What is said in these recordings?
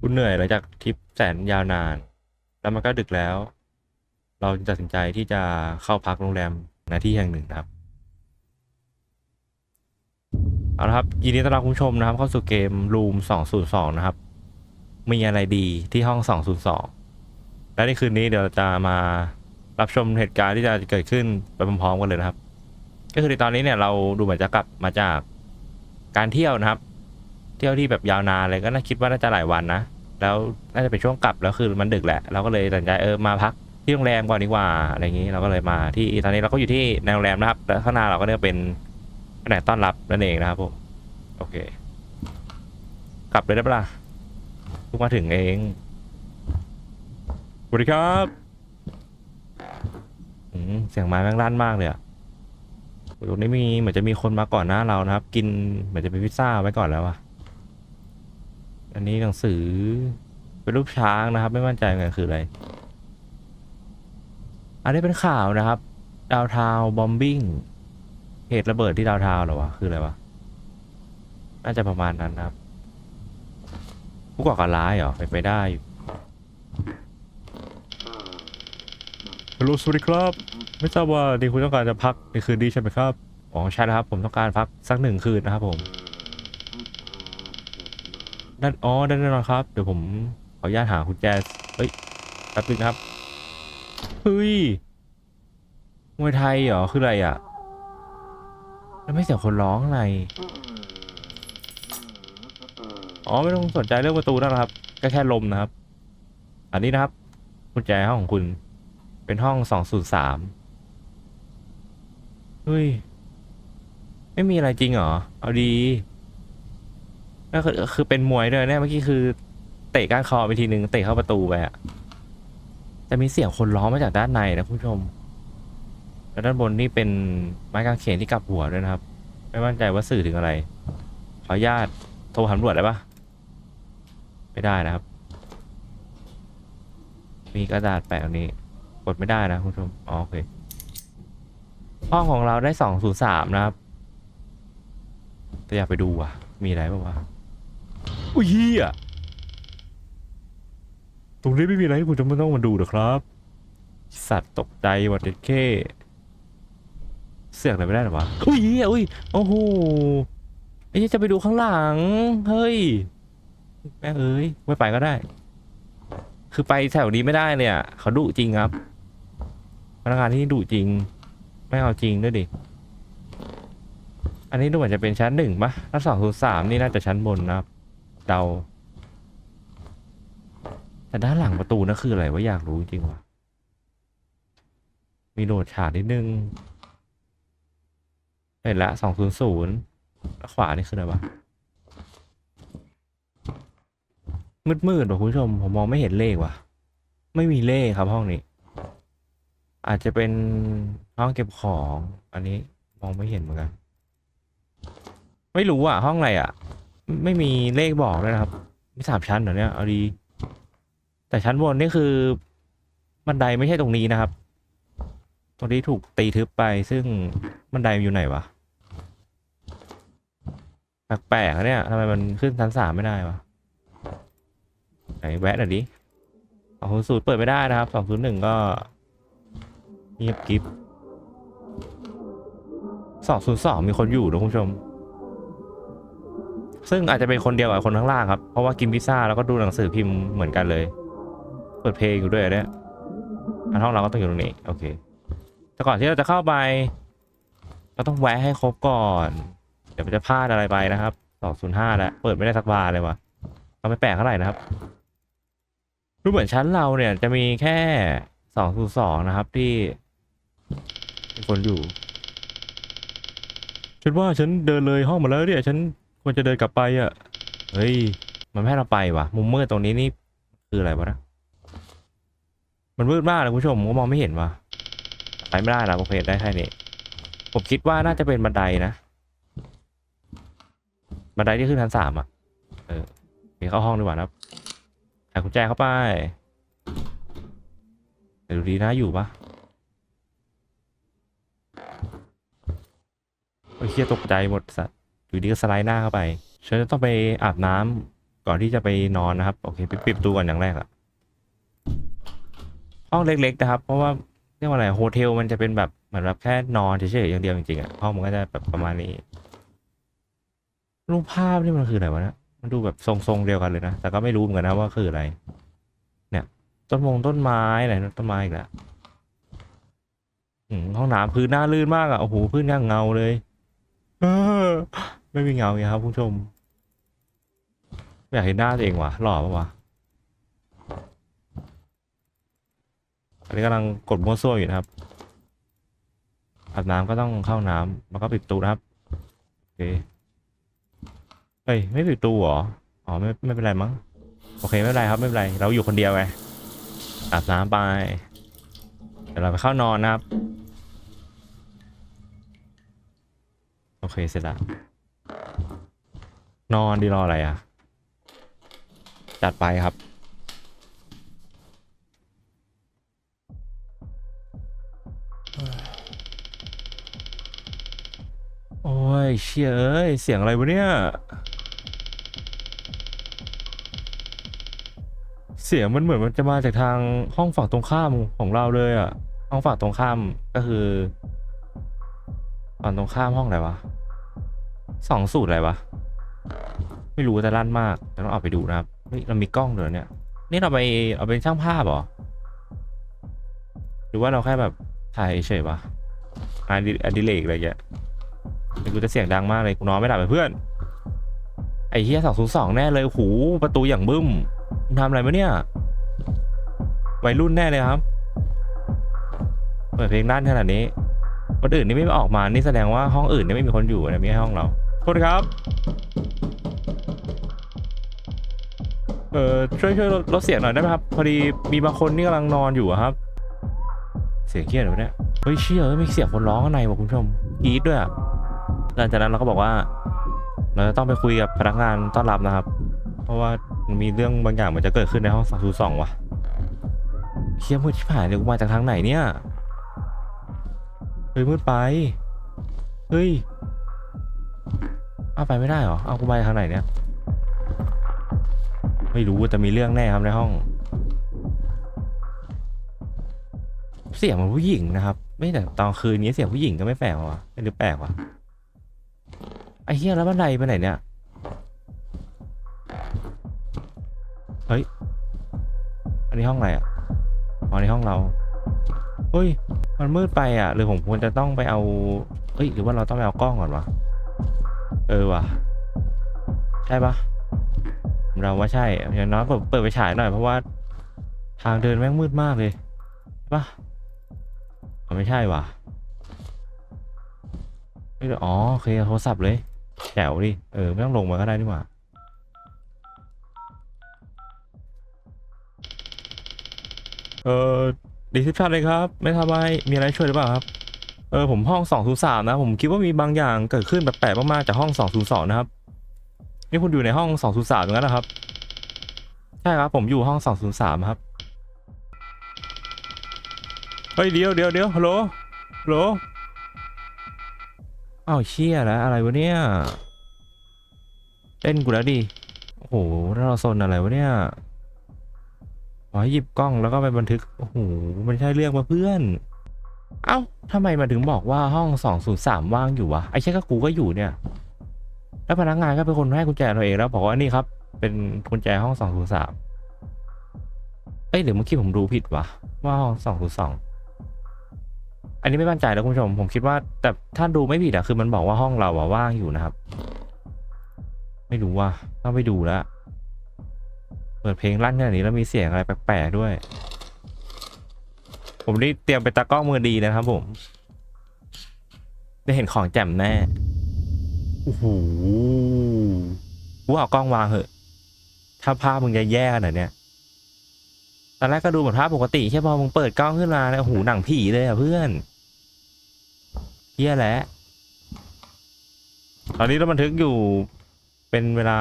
คุณเหนื่อยหลังจากทริปแสนยาวนาน แล้วมันก็ดึกแล้ว เราจึงตัดสินใจที่จะเข้าพักโรงแรมณที่แห่งหนึ่งนะครับ เอาละครับยินดีต้อนรับคุณผู้ชมนะครับ เข้าสู่เกม Room 202 นะครับ มีอะไรดีที่ห้อง 202 และในคืนนี้เดี๋ยวจะมารับชมเหตุการณ์ที่จะเกิดขึ้นไปพร้อมๆกันเลยนะครับ ก็คือในตอนนี้เนี่ยเราดูเหมือนจะกลับมาจากการเที่ยวนะครับ เที่ยวที่แบบยาวนานเลยก็น่าคิดว่าน่าจะหลายวันนะ แล้วน่าจะเป็นช่วงกลับแล้วคือมันดึกแหละ เราก็เลยตัดใจเออมาพักที่โรงแรมก่อนดีกว่าอะไรอย่างนี้เราก็เลยมาที่ตอนนี้เราก็อยู่ที่ในโรงแรมนะครับแล้วข้างหน้าเราก็เนี่ยเป็นแผนกต้อนรับนั่นเองนะครับผมโอเค กลับเลยได้ปะล่ะเพิ่งมาถึงเองสวัสดีครับอืมเสียงไม้แม่งลั่นมากเลยอะตรงนี้มีเหมือนจะมีคนมาก่อนหน้าเรานะครับ กินเหมือนจะเป็นพิซซ่าไว้ก่อนแล้วอะ อันนี้หนังสือเป็นรูปช้างนะครับ ไม่มั่นใจเหมือนกันคืออะไร อันนี้เป็นข่าวนะครับ ดาวทาวบอมบิ้งเหตุระเบิดที่ดาวทาวเหรอวะคืออะไรวะน่าจะประมาณนั้นนะครับ ผู้ก่อการร้ายเหรอเป็นไปได้อยู่ฮัลโหลสวัสดีครับ ไม่ทราบว่านี่คุณต้องการจะพักในคืนนี้ใช่ไหมครับอ๋อใช่แล้วครับ ผมต้องการพักสักหนึ่งคืนนะครับผม ด้านอ๋อด้านแน่นอนครับ เดี๋ยวผมขออนุญาตหาคุณแจเฮ้ยแป๊บนึงครับเฮ้ยมวยไทยเหรอคืออะไรอะแล้วไม่เสียงคนร้องอะไรอ๋อไม่ต้องสนใจเรื่องประตูนั่นนะครับ ก็แค่ลมนะครับ อันนี้นะครับกุญแจห้องของคุณ เป็นห้องสองศูนย์สามเฮ้ย ไม่มีอะไรจริงเหรอ เอาดี ก็คือคือเป็นมวยด้วยเนี่ยเมื่อกี้คือเตะก้านคอไปทีหนึ่งเตะเข้าประตูไปอะจะมีเสียงคนร้องมาจากด้านในนะคุณผู้ชม แล้วด้านบนนี่เป็นไม้กางเขนที่กลับหัวด้วยนะครับ ไม่มั่นใจว่าสื่อถึงอะไร ขออนุญาตโทรหาตำรวจได้ปะไม่ได้นะครับ มีกระดาษแปะตรงนี้ กดไม่ได้นะคุณผู้ชมอ๋อโอเคห้องของเราได้สองศูนย์สามนะครับ แต่อยากไปดูอะ มีอะไรบ้างวะ อุ้ยเฮียตรงนี้ไม่มีอะไรให้คุณจะไม่ต้องมาดูหรอกครับ สัตว์ตกใจหมดเด็ดเข้เสียงอะไรไม่ได้หรอวะอุ้ยเฮียอุ้ยโอ้โหไอ้จะไปดูข้างหลัง เฮ้ยแม่เอ้ยไม่ไปก็ได้ คือไปแถวนี้ไม่ได้เนี่ยเขาดุจริงครับพนักงานที่นี่ดุจริง ไม่เอาจริงด้วยดิ อันนี้ดูเหมือนจะเป็นชั้นหนึ่งปะถ้าสองศูนย์สามนี่น่าจะชั้นบนนะครับ เดา แต่ด้านหลังประตูนั่นคืออะไรวะอยากรู้จริงวะมีโหลดฉากนิดนึง เห็นละสองศูนย์ศูนย์แล้วขวานี่คืออะไรวะมืดๆว่ะคุณผู้ชม ผมมองไม่เห็นเลขว่ะ ไม่มีเลขครับห้องนี้ อาจจะเป็นห้องเก็บของ อันนี้มองไม่เห็นเหมือนกัน ไม่รู้อะ ห้องอะไรอะ ไม่มีเลขบอกเลยนะครับ มีสามชั้นเหรอเนี่ยเอาดี แต่ชั้นบนนี่คือบันไดไม่ใช่ตรงนี้นะครับ ตรงนี้ถูกตีทึบไปซึ่งบันไดอยู่ไหนวะแปลกๆเนี่ยทำไมมันขึ้นชั้นสามไม่ได้วะไหนแวะหน่อยดิสองศูนย์ศูนย์เปิดไม่ได้นะครับสองศูนย์หนึ่งก็เงียบกริบสองศูนย์สองมีคนอยู่นะคุณผู้ชม ซึ่งอาจจะเป็นคนเดียวกับคนข้างล่างครับ เพราะว่ากินพิซซ่าแล้วก็ดูหนังสือพิมพ์เหมือนกันเลย เปิดเพลงอยู่ด้วยเนี่ยห้องเราก็ต้องอยู่ตรงนี้ โอเค แต่ก่อนที่เราจะเข้าไป เราต้องแวะให้ครบก่อน เดี๋ยวมันจะพลาดอะไรไปนะครับสองศูนย์ห้าแล้ว เปิดไม่ได้สักบาร์เลยวะก็ไม่แปลกเท่าไหร่นะครับดูเหมือนชั้นเราเนี่ยจะมีแค่สองศูนย์สองนะครับที่มีคนอยู่ ฉันว่าฉันเดินเลยห้องมาแล้วเนี่ยฉัน ควรจะเดินกลับไปอะ เฮ้ย มันไม่ให้เราไปว่ะ มุมมืดตรงนี้นี่คืออะไรวะนะ มันมืดมากเลยคุณผู้ชมผมก็มองไม่เห็นว่ะ ไปไม่ได้นะโอเคได้แค่นี้ ผมคิดว่าน่าจะเป็นบันไดนะ บันไดที่ขึ้นชั้นสามอะ เออมีเข้าห้องดีกว่านะหากุญแจเข้าไปเดี๋ยวดูดีนะอยู่ปะโอ้ยเฮียตกใจหมดสัตว อยู่ดีก็สไลด์หน้าเข้าไป ฉันจะต้องไปอาบน้ก่อนที่จะไปนอนนะครับ โอเคไปปิดประตูก่อนอย่างแรกอะห้องเล็กๆนะครับ เพราะว่าเรียกว่าอะไรโฮเทลมันจะเป็นแบบเหมือนแบบแค่นอนเฉยๆอย่างเดียวจริงๆอะห้องมันก็จะแบบประมาณนี้ รูปภาพนี่มันคืออะไรวะนี่ยมันดูแบบทรงๆเดียวกันเลยนะ แต่ก็ไม่รู้เหมือนกันนะว่าคืออะไร เนี่ย ต้นมงต้นไม้อะไหนต้นไม้อีกแล้วห้องน้ำพื้นหน้าลื่นมากอะโอ้โหพื้นย่างเงาเลยเไม่มีเงาไงครับคุณผู้ชมอยากเห็นหน้าตัวเองว่ะหล่อปะวะอันนี้กำลังกดมั่วซั่วอยู่นะครับอาบน้ำก็ต้องเข้าน้ำแล้วก็ปิดประตูนะครับโอเคเฮ้ยไม่ปิดประตูเหรออ๋อไม่ไม่เป็นไรมั้งโอเคไม่เป็นไรครับไม่เป็นไร เราอยู่คนเดียวไงอาบน้ำไปเดี๋ยวเราไปเข้านอนนะครับ โอเคเสร็จและ นอนดีรออะไรอะ จัดไปครับ โอ้ยเชี่ยเอ้ย เสียงอะไรวะเนี่ย เสียงมันเหมือนมันจะมาจากทางห้องฝั่งตรงข้ามของเราเลยอะห้องฝั่งตรงข้ามก็คือฝั่งตรงข้ามห้องอะไรวะสองสูตรอะไรวะ ไม่รู้แต่ลั่นมากแต่ต้องเอาไปดูนะครับเฮ้ยเรามีกล้องเดี๋ยวเนี่ยนี่เราไปเอาเป็นช่างภาพเหรอหรือว่าเราแค่แบบถ่ายเฉยวะงานอดิเรกอะไรเงี้ยเดี๋ยวกูจะเสียงดังมากเลยกูนอนไม่หลับเพื่อนไอ้เฮียสองศูนย์สองแน่เลยหูประตูอย่างบึ้มมึงทำอะไรมาเนี่ยวัยรุ่นแน่เลยครับเปิดเพลงด้านขนาดนี้คนอื่นนี่ไม่ออกมานี่แสดงว่าห้องอื่นนี่ไม่มีคนอยู่นะมีแค่ห้องเราโทษครับ เออช่วยช่วยลดลดเสียงหน่อยได้ไหมครับ พอดีมีบางคนนี่กำลังนอนอยู่อะครับ เสียงเครียดเหรอเนี่ยเฮ้ยเชี่ยเอ้ยมีเสียงคนร้องข้างในว่ะคุณผู้ชมกรี๊ดด้วยอะหลังจากนั้นเราก็บอกว่า เราจะต้องไปคุยกับพนักงานต้อนรับนะครับ เพราะว่ามีเรื่องบางอย่างมันจะเกิดขึ้นในห้องสองศูนย์สองว่ะเคียมืดชิบหายเลยกูมาจากทางไหนเนี่ยเฮ้ยมืดไปเฮ้ยเอาไปไม่ได้เหรอเอากูไปทางไหนเนี่ย ไม่รู้แต่มีเรื่องแน่ครับในห้อง เสียงมันผู้หญิงนะครับ ไม่แต่ตอนคืนนี้เสียงผู้หญิงก็ไม่แปลกวะหรือแปลกวะไอ้เหี้ยแล้วบันไดไปไหนเนี่ยเฮ้ยอันนี้ห้องอะไรอะอ๋อในห้องเราเฮ้ย มันมืดไปอะ หรือผมควรจะต้องไปเอาเฮ้ย หรือว่าเราต้องไปเอากล้องก่อนวะ เออว่ะใช่ปะ เราว่าใช่อย่างน้อยเปิดเปิดไปฉายหน่อยเพราะว่า ทางเดินแม่งมืดมากเลยใช่ะไม่ใช่ว่ะเอ้ยอ๋อโอเคเอาโทรศัพท์เลยแถวดิเออไม่ต้องลงมาก็ได้นี่หว่าเออดิสคริปชันเลยครับ ไม่ทำอะไรมีอะไรช่วยหรือเปล่าครับ เออผมห้อง203นะ ผมคิดว่ามีบางอย่างเกิดขึ้นแปลกๆมากๆจากห้อง202นะครับ นี่คุณอยู่ในห้อง203อย่างนั้นนะครับ ใช่ครับผมอยู่ห้อง203ครับ เฮ้ยเดี๋ยวเดี๋ยวเดี๋ยวฮัลโหลฮัลโหลอ้าวเชี่ยแล้วอะไรวะเนี่ยเต้นกูแล้วดิโอ้โหแล้วเราโซนอะไรวะเนี่ยขอให้หยิบกล้องแล้วก็ไปบันทึกโอ้โหมันใช่เรื่องมาเพื่อน เอ้าทำไมมาถึงบอกว่าห้อง203ว่างอยู่วะไอ้เช่ก็กูก็อยู่เนี่ย แล้วพนักงานก็เป็นคนให้กุญแจเราเองแล้วบอกว่านี่ครับ เป็นกุญแจห้อง203เอ้ยหรือเมื่อกี้ผมดูผิดวะว่าห้อง202อันนี้ไม่มั่นใจแล้วคุณผู้ชม ผมคิดว่า แต่ถ้าดูไม่ผิดอะคือมันบอกว่าห้องเราอะว่างอยู่นะครับ ไม่รู้ว่าต้องไปดูแล้วเปิดเพลงลั่นขนาดนี้แล้วมีเสียงอะไรแปลกๆด้วย ผมนี่เตรียมเป็นตากล้องมือดีนะครับผม ได้เห็นของแจ่มแน่ โอ้โหกูเอากล้องวางเหอะ ถ้าภาพมึงจะแย่ขนาดเนี้ยตอนแรกก็ดูเหมือนภาพปกติใช่พอมึงเปิดกล้องขึ้นมาเนี่ยโอ้โหหนังผีเลยอะเพื่อนเฮียแหละ ตอนนี้เราบันทึกอยู่เป็นเวลา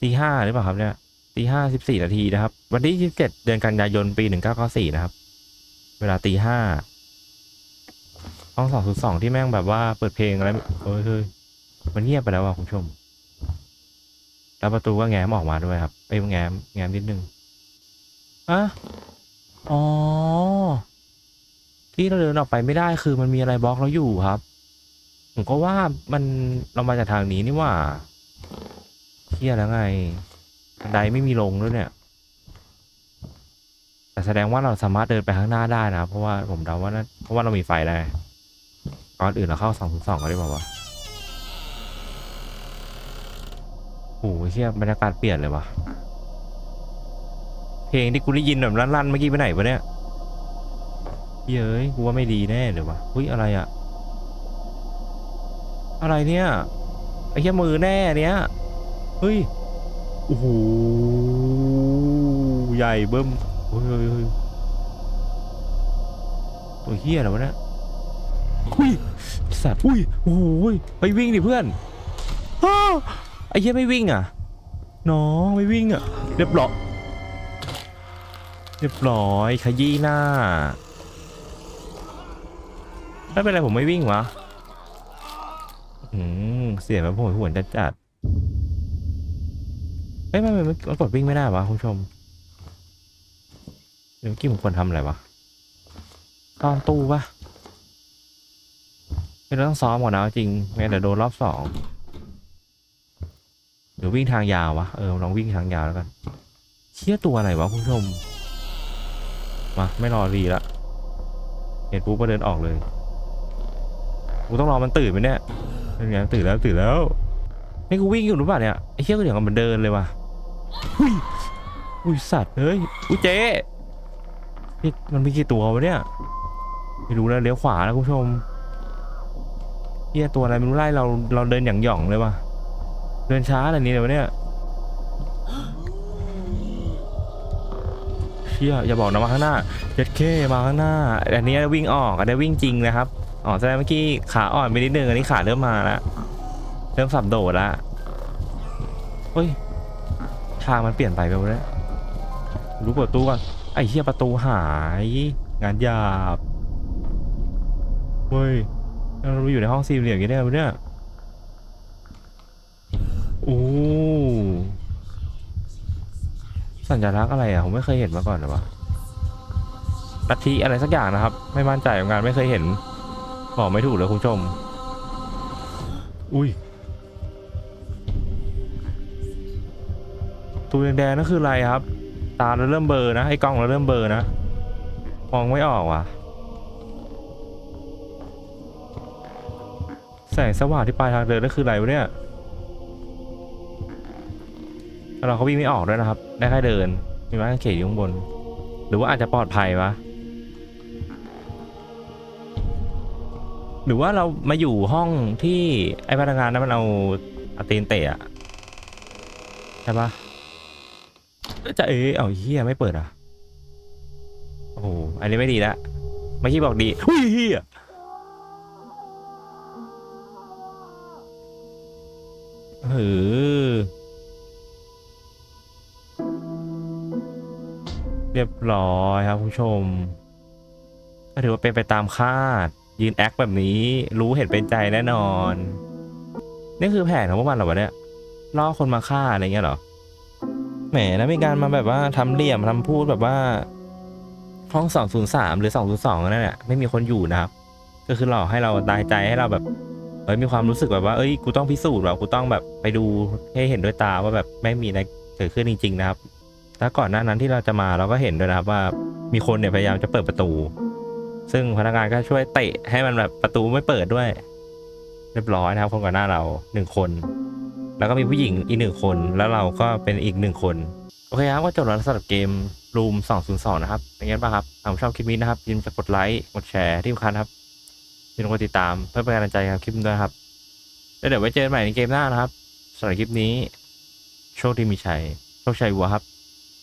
ตีห้าหรือเปล่าครับเนี่ยตีห้าสิบสี่นาทีนะครับ วันที่ยี่สิบเจ็ดเดือนกันยายนปีหนึ่งเก้าเก้าสี่นะครับ เวลาตีห้าห้องสองศูนย์สองที่แม่งแบบว่าเปิดเพลงอะไรเฮ้ยเฮ้ย มันเงียบไปแล้วว่ะคุณผู้ชม แล้วประตูก็แง้มออกมาด้วยครับเอ้แง้มแง้มนิดนึงอะอ๋อ ที่เราเดินออกไปไม่ได้คือมันมีอะไรบล็อกเราอยู่ครับ ผมก็ว่ามันเรามาจากทางนี้นี่ว่าเที่ยแล้วไงบันไดไม่มีลงด้วยเนี่ย แต่แสดงว่าเราสามารถเดินไปข้างหน้าได้นะ เพราะว่าผมเดาว่านะเพราะว่าเรามีไฟได้ก่อนอื่นเราเข้าสองถึงสองก็ได้บอกว่าวะ โอ้โหเชี่ยบรรยากาศเปลี่ยนเลยวะเพลงที่กูได้ยินแบบลั่นๆเมื่อกี้ไปไหนวะเนี่ยเย้ยกูว่าไม่ดีแน่เลยวะอุ้ยอะไรอะอะไรเนี่ยไอ้เหี้ยมือแน่เนี้ยเฮ้ยโอ้โหใหญ่เบิ้มเฮ้ยเฮ้ยเฮ้ยตัวเฮียอะไรวะเนี่ยอุ้ยสัตว์อุ้ยโอ้ยไปวิ่งดิเพื่อนอ้า ไอ้เฮียไม่วิ่งอะน้องไม่วิ่งอะ เรียบร้อยเรียบร้อยขยี้หน้าไม่เป็นไรผมไม่วิ่งวะอืมเสียงมันผมหวนจัดจัดเอ้ยไม่ไม่ไม่มันกดวิ่งไม่ได้วะคุณผู้ชมเดี๋ยวเมื่อกี้ผมควรทำอะไรวะตอนตู้ปะเราต้องซ้อมก่อนนะจริงไม่งั้นเดี๋ยวโดนรอบสอง เดี๋ยววิ่งทางยาววะเออลองวิ่งทางยาวแล้วกันเชี่ยตัวอะไรวะคุณผู้ชมมาไม่รอรีละเห็นปุ๊บก็เดินออกเลยกูต้องรอมันตื่นไหมเนี่ยเป็นไงตื่นแล้วตื่นแล้วนี่กูวิ่งอยู่หรือเปล่าเนี่ยไอ้เชี่ยก็เดี๋ยวมันเดินเลยว่ะอุ้ยอุ้ยสัตว์เฮ้ยอุ้ยเจ๊นี่มันมีกี่ตัววะเนี่ยไม่รู้นะเลี้ยวขวานะคุณผู้ชมเฮียตัวอะไรไม่รู้ไล่เราเราเดินอย่างหย่องเลยว่ะ เดินช้าอะไรนี้เลยวเนี่ยเชี่ยอย่าบอกนะมาข้างหน้าเจ็ดเคมาข้างหน้า อันนี้วิ่งออกอันนี้วิ่งจริงนะครับอ๋อแสดงเมื่อกี้ขาอ่อนไปนิดนึงอันนี้ขาเริ่มมาแล้วเริ่มสับโดดละเฮ้ยทางมันเปลี่ยนไปไปวะเนี่ยรู้เปิดตู้ก่อนไอ้เหี้ยประตูหาย งานหยาบเฮ้ยเราอยู่ในห้องสี่เหลี่ยมอย่างนี้ได้ไหมเนี่ยโอ้ สัญลักษณ์อะไรอะผมไม่เคยเห็นมาก่อนหรอวะลัทธิอะไรสักอย่างนะครับ ไม่มั่นใจกับงานไม่เคยเห็นบอกไม่ถูกเลยคุณผู้ชม อุ้ยตัวแดงๆนั่นคืออะไรครับ ตาเราเริ่มเบลอร์นะไอ้กล้องเราเริ่มเบลอร์นะมองไม่ออกว่ะแสงสว่างที่ปลายทางเดินนั่นคืออะไรวะเนี่ย แล้วเราเขาวิ่งไม่ออกด้วยนะครับ ได้แค่เดิน มีไม้กางเขนอยู่ข้างบน หรือว่าอาจจะปลอดภัยวะ หรือว่าเรามาอยู่ห้องที่ไอ้พนักงานนั้นมันเอาเอาตีนเตะอะใช่ปะจะเอ๋เอาเฮียไม่เปิดอะ โอ้โห อันนี้ไม่ดีละเมื่อกี้บอกดีอุ้ยเฮียเออ เรียบร้อยครับผู้ชมก็ถือว่าเป็นไปตามคาด ยืนแอคแบบนี้รู้เห็นเป็นใจแน่นอน นี่คือแผนของพวกมันเหรอวะเนี่ยล่อคนมาฆ่าอะไรเงี้ยเหรอแหมแล้วมีการมาแบบว่าทำเหลี่ยมทำพูดแบบว่า ห้อง203หรือ202นั่นแหละไม่มีคนอยู่นะครับ ก็คือหลอกให้เราตายใจให้เราแบบเอ้ยมีความรู้สึกแบบว่าเอ้ยกูต้องพิสูจน์ว่ากูต้องแบบไปดูให้เห็นด้วยตาว่าแบบไม่มีอะไรเกิดขึ้นจริง ๆ นะครับ แล้วก่อนหน้านั้นที่เราจะมาเราก็เห็นด้วยนะครับว่ามีคนเนี่ยพยายามจะเปิดประตู ซึ่งพนักงานก็ช่วยเตะให้มันแบบประตูไม่เปิดด้วย เรียบร้อยนะครับ คนก่อนหน้าเราหนึ่งคน แล้วก็มีผู้หญิงอีกหนึ่งคน แล้วเราก็เป็นอีกหนึ่งคน โอเคครับก็จบแล้วสำหรับเกม Room 202 นะครับเป็นไงบ้างครับถ้าชอบคลิปนี้นะครับย่าลืมจะกดไลค์กดแชร์ที่สำคัญครับย่าลืมกดติดตามเพื่อเป็นกำลังใจกับคลิปนี้ด้วยครับแล้วเดี๋ยวไว้เจอกันใหม่ในเกมหน้านะครับสำหรับคลิปนี้ โชคดีมีชัยโชคชัยวัวครับ